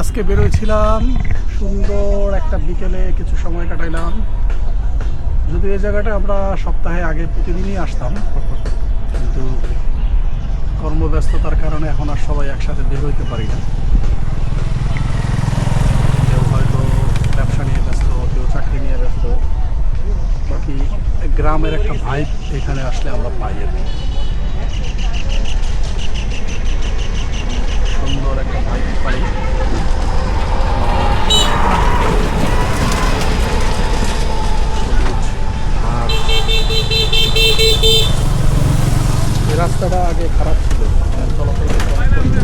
আজকে বেরোয়ছিলাম। সুন্দর একটা বিকেলে কিছু সময় কাটাইলাম। যদি এই জায়গাটা আমরা সপ্তাহে আগে প্রতিদিনই আসতাম। কিন্তু কর্মব্যস্ততার কারণে এখন আর সবাই একসাথে বের হইতে পারি না। কেউ হয়তো ব্যবসা নিয়ে ব্যস্ত, কেউ চাকরি নিয়ে ব্যস্ত। বাকি গ্রামের একটা ভাইব এখানে আসলে আমরা পাই আর রাস্তাটা আগে খারাপ ছিল। চলাচল